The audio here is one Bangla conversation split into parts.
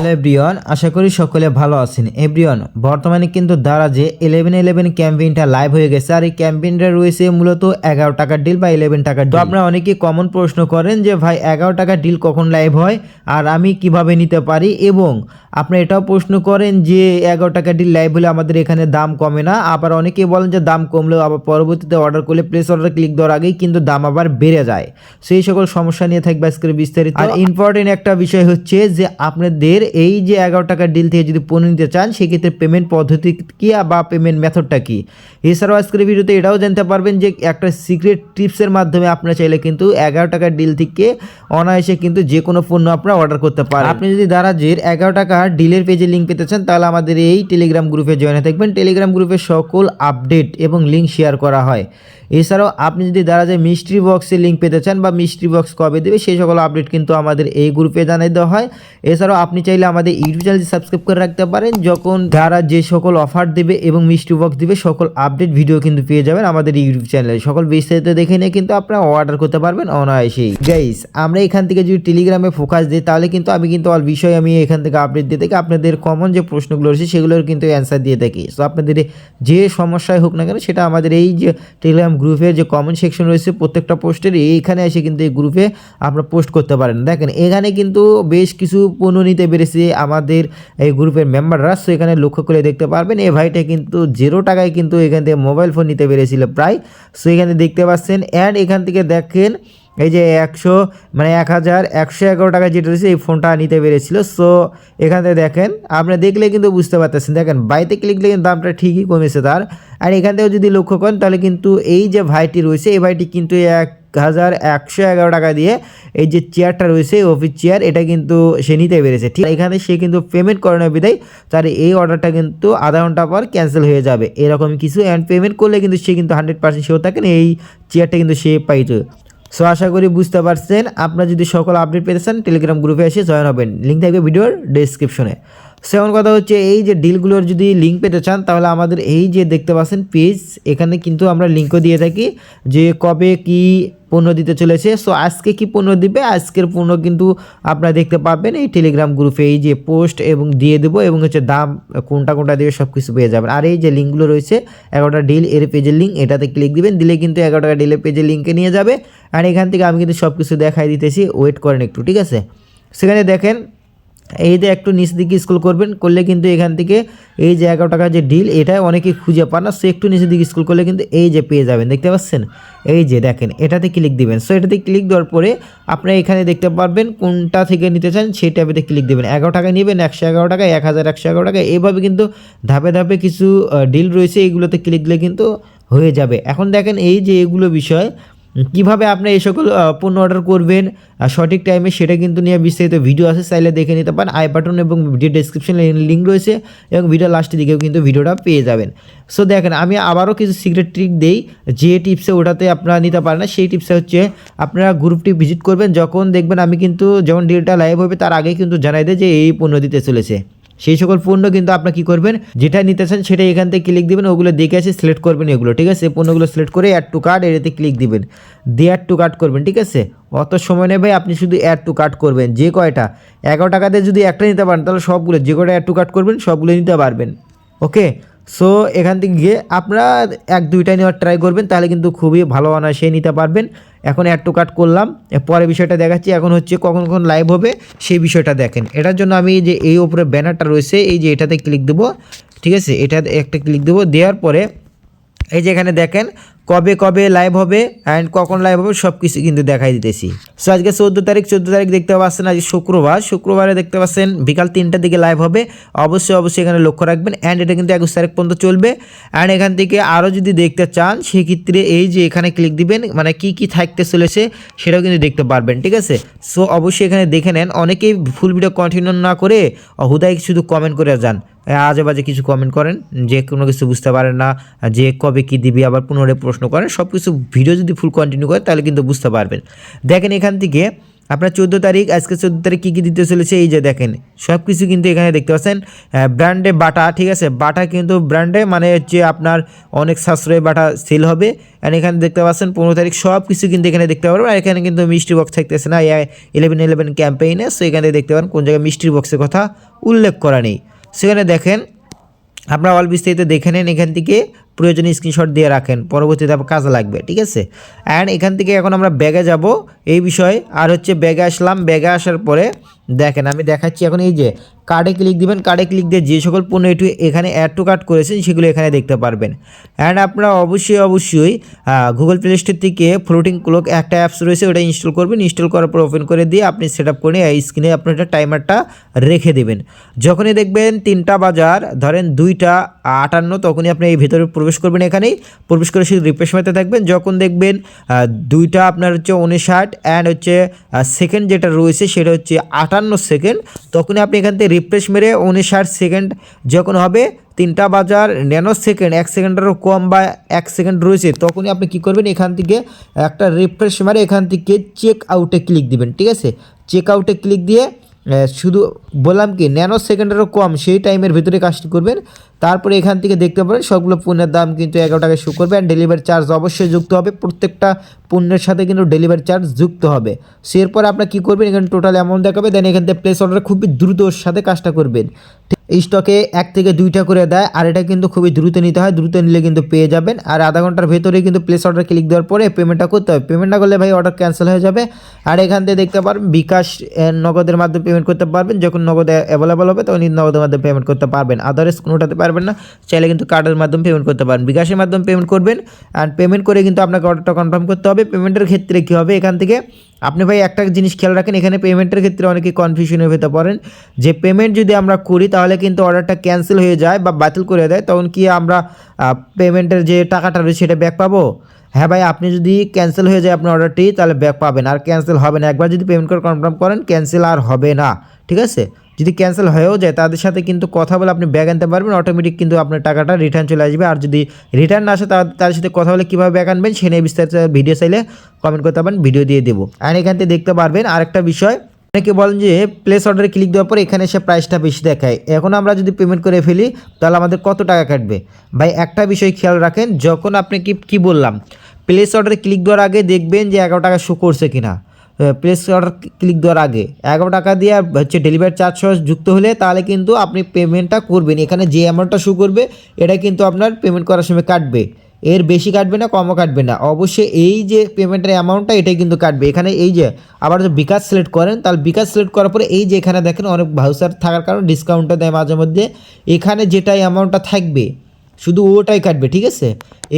হ্যালো এভরিওয়ান আশা করি সকলে ভালো আছেন। এভরিওয়ান বর্তমানে কিন্তু দ্বারা যে ইলেভেন ইলেভেন ক্যাম্পেইনটা লাইভ হয়ে গেছে আর এই ক্যাম্পেইনটা রয়েছে মূলত এগারো টাকার ডিল বা ইলেভেন টাকার তো আপনারা অনেকেই কমন প্রশ্ন করেন যে ভাই এগারো টাকার ডিল কখন লাইভ হয়? আর আমি কীভাবে নিতে পারি? এবং আপনি এটাও প্রশ্ন করেন যে এগারো টাকার ডিল লাইভ হলে আমাদের এখানে দাম কমে না? আবার অনেকেই বলেন যে দাম কমলেও আবার পরবর্তীতে অর্ডার করলে প্লেস অর্ডার ক্লিক দেওয়ার আগেই কিন্তু দাম আবার বেড়ে যায়। সেই সকল সমস্যা নিয়ে থাকবে আজকের বিস্তারিত। আর ইম্পর্টেন্ট একটা বিষয় হচ্ছে যে আপনাদের এই যে এগারো টাকার ডিল থেকে যদি পণ্য নিতে চান, সেক্ষেত্রে পেমেন্ট পদ্ধতি কী বা পেমেন্ট মেথডটা কী? এছাড়াও আজকের ভিডিওতে এটাও জানতে পারবেন যে একটা সিক্রেট টিপসের মাধ্যমে আপনারা চাইলে কিন্তু এগারো টাকার ডিল থেকে অনায়াসে কিন্তু যে কোনো পণ্য আপনারা অর্ডার করতে পারেন। আপনি যদি দারাজের এগারো টাকা ডিলের পেজে লিঙ্ক পেতে চান, তাহলে আমাদের এই টেলিগ্রাম গ্রুপে জয়েন হয়ে থাকবেন। টেলিগ্রাম গ্রুপে সকল আপডেট এবং লিঙ্ক শেয়ার করা হয়। এছাড়াও আপনি যদি দারাজের মিস্ট্রি বক্সে লিঙ্ক পেতে চান বা মিস্ট্রি বক্স কবে দেবে, সেই সকল আপডেট কিন্তু আমাদের এই গ্রুপে জানিয়ে দেওয়া হয়। এছাড়াও আপনি চাইলে আমাদের ইউটিউব চ্যানেল সাবস্ক্রাইব করে রাখতে পারেন। যখন যারা যে সকল অফার দেবে এবং মিষ্টি বক্স দেবে, সকল আপডেট ভিডিও কিন্তু পেয়ে যাবেন আমাদের ইউটিউব চ্যানেলে সকল বিস্তারিত দেখে নিয়ে কিন্তু আপনারা অর্ডার করতে পারবেন অনায়াসেই। গাইস আমরা এখান থেকে যদি টেলিগ্রামে ফোকাস দিই, তাহলে কিন্তু আমি কিন্তু অল বিষয় আমি এখান থেকে আপডেট দিয়ে থাকি। আপনাদের কমন যে প্রশ্নগুলো রয়েছে, সেগুলোর কিন্তু অ্যান্সার দিয়ে থাকি। সো আপনাদের যে সমস্যায় হোক না কেন, সেটা আমাদের এই যে টেলিগ্রাম গ্রুপের যে কমেন্ট সেকশন রয়েছে, প্রত্যেকটা পোস্টের এইখানে এসে কিন্তু এই গ্রুপে আপনারা পোস্ট করতে পারেন। দেখেন, এখানে কিন্তু বেশ কিছু পণ্য নিতে আমাদের এই গ্রুপের মেম্বাররা সো এখানে লক্ষ্য করে দেখতে পারবেন, এই ভাইটা কিন্তু জিরো টাকায় কিন্তু এখান থেকে মোবাইল ফোন নিতে পেরেছিল প্রায়। সো এখানে দেখতে পাচ্ছেন অ্যান্ড এখান থেকে দেখেন এই যে একশো মানে এক হাজার একশো এগারো টাকা যেটা রয়েছে, এই ফোনটা নিতে পেরেছিল। সো এখান থেকে দেখেন, আপনি দেখলে কিন্তু বুঝতে পারতেছেন। দেখেন বাইতে ক্লিক দিলে কিন্তু দামটা ঠিকই কমেছে তার। আর এখান থেকেও যদি লক্ষ্য করেন, তাহলে কিন্তু এই যে ভাইটি রয়েছে, এই ভাইটি কিন্তু এক হাজার একশো এগারো টাকা দিয়ে এই যে চেয়ারটা রয়েছে অফিস চেয়ার এটা কিন্তু সে নিতে পেরেছে। ঠিক, এখানে সে কিন্তু পেমেন্ট করে না বিদায় তার এই অর্ডারটা কিন্তু আধা ঘণ্টা পর ক্যান্সেল হয়ে যাবে। এরকম কিছু অ্যান্ড পেমেন্ট করলে কিন্তু সে কিন্তু হান্ড্রেড পার্সেন্ট সেও থাকেন এই চেয়ারটা কিন্তু সে পাইতো। সো আশা করি বুঝতে পারছেন। আপনারা যদি সকল আপডেট পেতে চান টেলিগ্রাম গ্রুপে এসে জয়েন হবেন। লিঙ্ক থাকবে ভিডিওর ডেসক্রিপশনে সেমন কথা হচ্ছে, এই যে ডিলগুলোর যদি লিঙ্ক পেতে চান, তাহলে আমাদের এই যে দেখতে পাচ্ছেন পেজ এখানে কিন্তু আমরা লিঙ্কও দিয়ে থাকি যে কবে কি পণ্য দিতে চলেছে। সো আজকে কি পণ্য দিবে? আজকের পণ্য কিন্তু আপনারা দেখতে পাবেন এই টেলিগ্রাম গ্রুপে এই যে পোস্ট এবং দিয়ে দেবো এবং হচ্ছে দাম, কোনটা কোনটা দেবে সব কিছু পেয়ে যাবেন। আর এই যে লিঙ্কগুলো রয়েছে, এগারোটা ডিল এর পেজের লিঙ্ক এটাতে ক্লিক দিবেন, দিলে কিন্তু এগারো টাকা ডিলের পেজের লিঙ্কে নিয়ে যাবে। আর এখান থেকে আমি কিন্তু সব কিছু দেখাই দিতেছি ওয়েট করেন একটু, ঠিক আছে? সেখানে দেখেন এই একটু নিচ দিকে স্কুল করবেন, করলে কিন্তু এখান থেকে এই যে এগারো টাকার যে ডিল এটা অনেকে খুঁজে পান না। সো একটু নিচের দিকে স্কুল করলে কিন্তু এই যে পেয়ে যাবেন, দেখতে পাচ্ছেন? এই যে দেখেন, এটাতে ক্লিক দিবেন। সো এটাতে ক্লিক দেওয়ার পরে আপনারা এখানে দেখতে পারবেন কোনটা থেকে নিতে চান, সেই ট্যাবেতে ক্লিক দেবেন। এগারো টাকা নেবেন, একশো এগারো টাকা এক হাজার একশো এগারো টাকা এইভাবে কিন্তু ধাপে ধাপে কিছু ডিল রয়েছে। এইগুলোতে ক্লিক দিলে কিন্তু হয়ে যাবে। এখন দেখেন এই যে এগুলো বিষয় কীভাবে আপনি এই সকল পণ্য অর্ডার করবেন সঠিক টাইমে সেটা কিন্তু নিয়ে বিস্তারিত ভিডিও আছে, চাইলে দেখে নিতে পারেন। আই বাটন এবং ভিডিও ডেসক্রিপশনে লিঙ্ক রয়েছে, এবং ভিডিও লাস্টের দিকেও কিন্তু ভিডিওটা পেয়ে যাবেন। সো দেখেন, আমি আবারও কিছু সিক্রেট ট্রিক দেই, যে টিপসে ওটাতে আপনারা নিতে পারেন না, সেই টিপসে হচ্ছে আপনারা গ্রুপটি ভিজিট করবেন, যখন দেখবেন আমি কিন্তু যখন ডিলটা লাইভ হবে, তার আগেই কিন্তু জানাই দেয় যে এই পণ্য দিতে চলেছে। সেই সকল পণ্য কিন্তু আপনি কি করবেন? যেটা নিতে চান সেটা এখান থেকে ক্লিক দিবেন, ওগুলো দেখে এসে সিলেক্ট করবেন এগুলো, ঠিক আছে? পণ্যগুলো সিলেক্ট করে অ্যাড টু কার্ড এটাতে ক্লিক দিবেন। দিয়ে অ্যাড টু কার্ড করবেন, ঠিক আছে? অত সময় নেবে আপনি শুধু অ্যাড টু কার্ড করবেন, যে কয়টা? এগারো টাকাতে যদি একটা নিতে পারেন, তাহলে সবগুলো, যে কয়টা অ্যাড টু কার্ড করবেন, সবগুলো নিতে পারবেন। ওকে সো এখান থেকে গিয়ে আপনারা এক, দুইটা নেওয়ার ট্রাই করবেন, তাহলে কিন্তু খুবই ভালো অনায়াসে নিতে পারবেন। এখন অ্যাড টু কাট করলাম পরে বিষয়টা দেখাচ্ছি। এখন হচ্ছে কখন কখন লাইভ হবে, সেই বিষয়টা দেখেন। এটার জন্য আমি যে এই ওপরে ব্যানারটা রয়েছে, এই যে এটাতে ক্লিক দেবো, ঠিক আছে? এটা একটা ক্লিক দেবো, দেওয়ার পরে এই যে এখানে দেখেন কবে কবে লাইভ হবে অ্যান্ড কখন লাইভ হবে সব কিছু কিন্তু দেখাই দিতেছি। সো আজকে চোদ্দ তারিখ চোদ্দ তারিখ দেখতে পাচ্ছেন আজকে শুক্রবার। শুক্রবারে দেখতে পাচ্ছেন বিকাল তিনটার দিকে লাইভ হবে। অবশ্যই অবশ্যই এখানে লক্ষ্য রাখবেন অ্যান্ড এটা কিন্তু একুশ তারিখ পর্যন্ত চলবে। অ্যান্ড এখান থেকে আরও যদি দেখতে চান, সেক্ষেত্রে এই যে এখানে ক্লিক দিবেন মানে কি কি থাকতে চলেছে সেটাও কিন্তু দেখতে পারবেন, ঠিক আছে? সো অবশ্যই এখানে দেখে নেন। অনেকেই ফুল ভিডিও কন্টিনিউ না করে হুদায় শুধু কমেন্ট করে যান। আজে বাজে কিছু কমেন্ট করেন, যে কোনো কিছু বুঝতে পারেন না, যে কবে কি দিবি, আবার পুনরায় প্রশ্ন করেন সব কিছু ভিডিও যদি ফুল কন্টিনিউ করে, তাহলে কিন্তু বুঝতে পারবেন। দেখেন এখান থেকে আপনার চোদ্দ তারিখ, আজকে চোদ্দ তারিখ কী কী দিতে চলেছে, এই যে দেখেন সব কিছু কিন্তু এখানে দেখতে পাচ্ছেন। ব্র্যান্ডে বাটা, ঠিক আছে? বাটা কিন্তু ব্র্যান্ডে মানে হচ্ছে আপনার অনেক সাশ্রয় বাটা সেল হবে। অ্যান্ড এখানে দেখতে পাচ্ছেন, পনেরো তারিখ সব কিছু কিন্তু এখানে দেখতে পারবেন। আর এখানে কিন্তু মিষ্টি বক্স থাকতেছে না ইলেভেন ইলেভেন ক্যাম্পেইনে সো এখানে দেখতে পারেন, কোন জায়গায় মিষ্টির বক্সের কথা উল্লেখ করা নেই। সেখানে দেখেন, আপনারা অল বিস্তারিত দেখে নেন, এখান থেকে প্রয়োজনীয় স্ক্রিনশট দিয়ে রাখেন, পরবর্তীতে আপনার কাজে লাগবে, ঠিক আছে? অ্যান্ড এখান থেকে এখন আমরা ব্যাগে যাব, এই বিষয়ে, আর হচ্ছে ব্যাগে আসলাম, ব্যাগে আসার পরে দেখেন, আমি দেখাচ্ছি এখন এই যে কার্ডে ক্লিক দিবেন কার্ডে ক্লিক দিয়ে যে সকল পণ্য একটু এখানে অ্যাড টু কার্ড করেছেন, সেগুলো এখানে দেখতে পারবেন। অ্যান্ড আপনারা অবশ্যই অবশ্যই গুগল প্লে স্টোর থেকে ফ্লোটিং ক্লক একটা অ্যাপস রয়েছে, ওটা ইনস্টল করবেন। ইনস্টল করার পর ওপেন করে দিয়ে আপনি সেট আপ করে এই স্ক্রিনে আপনার একটা টাইমারটা রেখে দেবেন। যখনই দেখবেন তিনটা বাজার, ধরেন দুইটা, আটান্ন, তখনই আপনি এই ভেতরে প্রবেশ করবেন এখানেই। প্রবেশ করে শুধু রিফ্রেশ মারতে থাকবেন। যখন দেখবেন দুইটা আপনার হচ্ছে উনষাট অ্যান্ড হচ্ছে সেকেন্ড যেটা রয়েছে, সেটা হচ্ছে আটান্ন সেকেন্ড তখনই আপনি এখান থেকে রিফ্রেশ মেরে উনিশাট সেকেন্ড যখন হবে, তিনটা বাজার ন্যানো সেকেন্ড এক সেকেন্ডেরও কম বা এক সেকেন্ড রয়েছে, তখনই আপনি কি করবেন, এখান থেকে একটা রিফ্রেশ মারে এখান থেকে চেক আউটে ক্লিক দিবেন, ঠিক আছে? চেক আউটে ক্লিক দিয়ে শুধু বললাম কি ন্যানো সেকেন্ডেরও কম, সেই টাইমের ভিতরে কাজটি করবেন। তারপরে এখান থেকে দেখতে পারেন সবগুলো পণ্যের দাম কিন্তু এগারো টাকায় শো করবে অ্যান্ড ডেলিভারি চার্জ অবশ্যই যুক্ত হবে। প্রত্যেকটা পণ্যের সাথে কিন্তু ডেলিভারি চার্জ যুক্ত হবে। সো এরপর আপনার কী করবেন, এখানে টোটাল অ্যামাউন্ট দেখাবে দেন এখান থেকে প্লেস অর্ডার খুবই দ্রুত ওর সাথে কাজটা করবেন। এই স্টকে এক থেকে দুইটা করে দেয়, আর এটা কিন্তু খুবই দ্রুত নিতে হয়, দ্রুত নিলে কিন্তু পেয়ে যাবেন। আর আধা ঘণ্টার ভেতরে কিন্তু প্লেস অর্ডার ক্লিক দেওয়ার পরে পেমেন্টটা করতে হবে। পেমেন্ট না করলে ভাই অর্ডার ক্যান্সেল হয়ে যাবে। আর এখান থেকে দেখতে পারবেন, বিকাশ নগদের মাধ্যমে পেমেন্ট করতে পারবেন। যখন নগদ অ্যাভেলেবল হবে, তখন নগদের মাধ্যমে পেমেন্ট করতে পারবেন। আদার্স কোনোটাতে পারবেন না, চাইলে কিন্তু কার্ডের মাধ্যমে পেমেন্ট করতে পারেন। বিকাশের মাধ্যমে পেমেন্ট করবেন অ্যান্ড পেমেন্ট করে কিন্তু আপনাকে অর্ডারটা কনফার্ম করতে হবে। পেমেন্টের ক্ষেত্রে কী হবে? এখান থেকে আপনি ভাই একটা জিনিস খেয়াল রাখেন, এখানে পেমেন্টের ক্ষেত্রে অনেকে কনফিউশনে হতে পারেন যে পেমেন্ট যদি আমরা করি, তাহলে কিন্তু অর্ডারটা ক্যান্সেল হয়ে যায় বা বাতিল করে দেয়। তখন কি আমরা পেমেন্টের যে টাকাটা রয়েছে, সেটা ব্যাক পাবো? হ্যাঁ ভাই, আপনি যদি ক্যান্সেল হয়ে যায় আপনার অর্ডারটি তাহলে ব্যাক পাবেন। আর ক্যান্সেল হবে না। একবার যদি পেমেন্ট করে কনফার্ম করেন ক্যান্সেল আর হবে না। ঠিক আছে? যদি ক্যান্সেল হয়েও যায়, তাদের সাথে কিন্তু কথা বলে আপনি ব্যাগ আনতে পারবেন। অটোমেটিক কিন্তু আপনার টাকাটা রিটার্ন চলে আসবে। আর যদি রিটার্ন না আসে তাদের সাথে কথা বলে কীভাবে ব্যাগ আনবেন, সে নিয়ে বিস্তারিত ভিডিও চাইলে কমেন্ট করতে পারেন ভিডিও দিয়ে দেবো। আর এখান থেকে দেখতে পারবেন আরেকটা বিষয়। অনেকে বলেন যে প্লেস অর্ডারে ক্লিক দেওয়ার পর এখানে এসে প্রাইসটা বেশি দেখায়। এখন আমরা যদি পেমেন্ট করে ফেলি, তাহলে আমাদের কত টাকা কাটবে? ভাই, একটা বিষয় খেয়াল রাখেন, যখন আপনি কি কি বললাম প্লেস অর্ডারে ক্লিক দেওয়ার আগে দেখবেন যে এগারো টাকা শো করছে কিনা। প্লেস অর্ডার ক্লিক দেওয়ার আগে। এগারো টাকা দিয়ে হচ্ছে ডেলিভারি চার্জ সহ যুক্ত হলে তাহলে কিন্তু আপনি পেমেন্টটা করবেন। এখানে যে অ্যামাউন্টটা শো করবে, এটা কিন্তু আপনার পেমেন্ট করার সময় কাটবে। এর বেশি কাটবে না, কমও কাটবে না। অবশ্যই এই যে পেমেন্টের অ্যামাউন্টটা এটাই কিন্তু কাটবে। এখানে এই যে আবার যদি বিকাশ সিলেক্ট করেন, তাহলে বিকাশ সিলেক্ট করার পরে এই যে এখানে দেখেন অনেক ভাউচার থাকার কারণে ডিসকাউন্টটা দেয় মাঝে মধ্যে। এখানে যেটা অ্যামাউন্টটা থাকবে, শুধু ওটাই কাটবে, ঠিক আছে?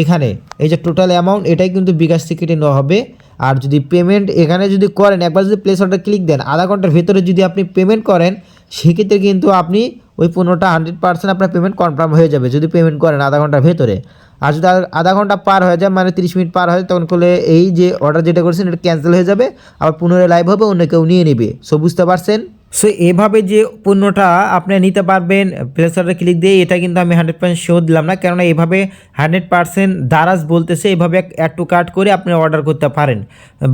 এখানে এই যে টোটাল অ্যামাউন্ট এটাই কিন্তু বিকাশ থেকে নেওয়া হবে। আর যদি পেমেন্ট এখানে যদি করেন, একবার যদি প্লেস অর্ডার ক্লিক দেন, আধা ঘণ্টার ভেতরে যদি আপনি পেমেন্ট করেন, সেক্ষেত্রে কিন্তু আপনি ওই পনেরোটা হান্ড্রেড পার্সেন্ট আপনার পেমেন্ট কনফার্ম হয়ে যাবে যদি পেমেন্ট করেন আধা ঘণ্টার ভেতরে। আর যদি আধা- ঘণ্টা পার হয়ে যায় মানে তিরিশ মিনিট পার হয় তখন করলে এই যে অর্ডার যেটা করেছেন, এটা ক্যান্সেল হয়ে যাবে, আবার পুনরায় লাইভ হবে, অন্য কেউ নিয়ে নেবে। সো বুঝতে পারছেন? সো এভাবে যে পণ্যটা আপনি নিতে পারবেন প্লেস অর্ডার ক্লিক দিয়ে, এটা কিন্তু আমি হান্ড্রেড পার্সেন্ট শো দিলাম না। কেননা এভাবে হান্ড্রেড পার্সেন্ট দারাজ বলতেছে, এভাবে অ্যাড টু কার্ট করে আপনি অর্ডার করতে পারেন।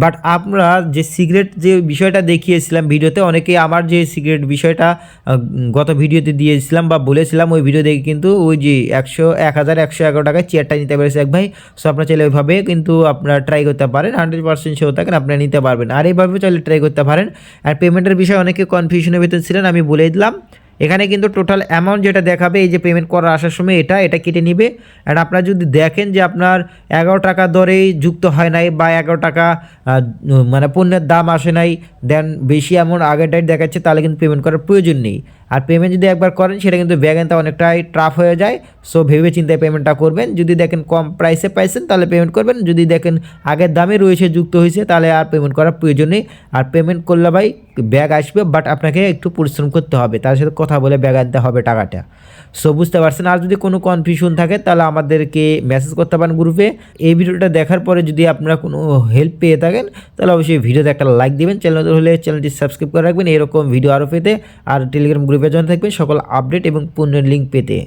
বাট আমরা যে সিগারেট যে বিষয়টা দেখিয়েছিলাম ভিডিওতে অনেকেই আমার যে সিগারেট বিষয়টা গত ভিডিওতে দিয়েছিলাম বা বলেছিলাম, ওই ভিডিও দেখে কিন্তু ওই যে একশো, এক হাজার একশো এগারো টাকায় চেয়ারটা নিতে পেরেছে এক ভাই। সো আপনার চাইলে ওইভাবে কিন্তু আপনারা ট্রাই করতে পারেন হান্ড্রেড পার্সেন্ট শো থাকেন আপনারা নিতে পারবেন। আর এইভাবে চাইলে ট্রাই করতে পারেন। আর পেমেন্টের বিষয়ে অনেকে কনফিউশনের ভিতরে ছিলেন, আমি বলে দিলাম। এখানে কিন্তু টোটাল অ্যামাউন্ট যেটা দেখাবে, এই যে পেমেন্ট করার আসার সময় এটা এটা কেটে নিবে। অ্যান্ড আপনারা যদি দেখেন যে আপনার এগারো টাকা দরেই যুক্ত হয় নাই বা এগারো টাকা মানে পণ্যের দাম আসে নাই দেন বেশি অ্যামাউন্ট আগের ডাইট দেখাচ্ছে, তাহলে কিন্তু পেমেন্ট করার প্রয়োজন নেই। আর পেমেন্ট যদি একবার করেন, সেটা কিন্তু ব্যাগ আনতে অনেকটাই ট্রাফ হয়ে যায়। সো ভেবে চিন্তায় পেমেন্টটা করবেন। যদি দেখেন কম প্রাইসে পাইছেন, তাহলে পেমেন্ট করবেন। যদি দেখেন আগের দামে রয়েছে, যুক্ত হয়েছে, তাহলে আর পেমেন্ট করার প্রয়োজন নেই। আর পেমেন্ট করলে ভাই ব্যাগ আসবে বাট আপনাকে একটু পরিশ্রম করতে হবে। তার সাথে কথা বলে ব্যাগ আনতে হবে টাকাটা। সো বুঝতে পারছেন? আর যদি কোনো কনফিউশন থাকে, তাহলে আমাদেরকে মেসেজ করতে পারেন গ্রুপে এই ভিডিওটা দেখার পরে যদি আপনারা কোনো হেল্প পেয়ে থাকেন, তাহলে অবশ্যই ভিডিওতে একটা লাইক দিবেন। চ্যানেল হলে চ্যানেলটি সাবস্ক্রাইব করে রাখবেন। এরকম ভিডিও আরও পেতে। আর টেলিগ্রাম গ্রুপে জয়েন থাকবেন সকল আপডেট এবং পণ্যের লিঙ্ক পেতে।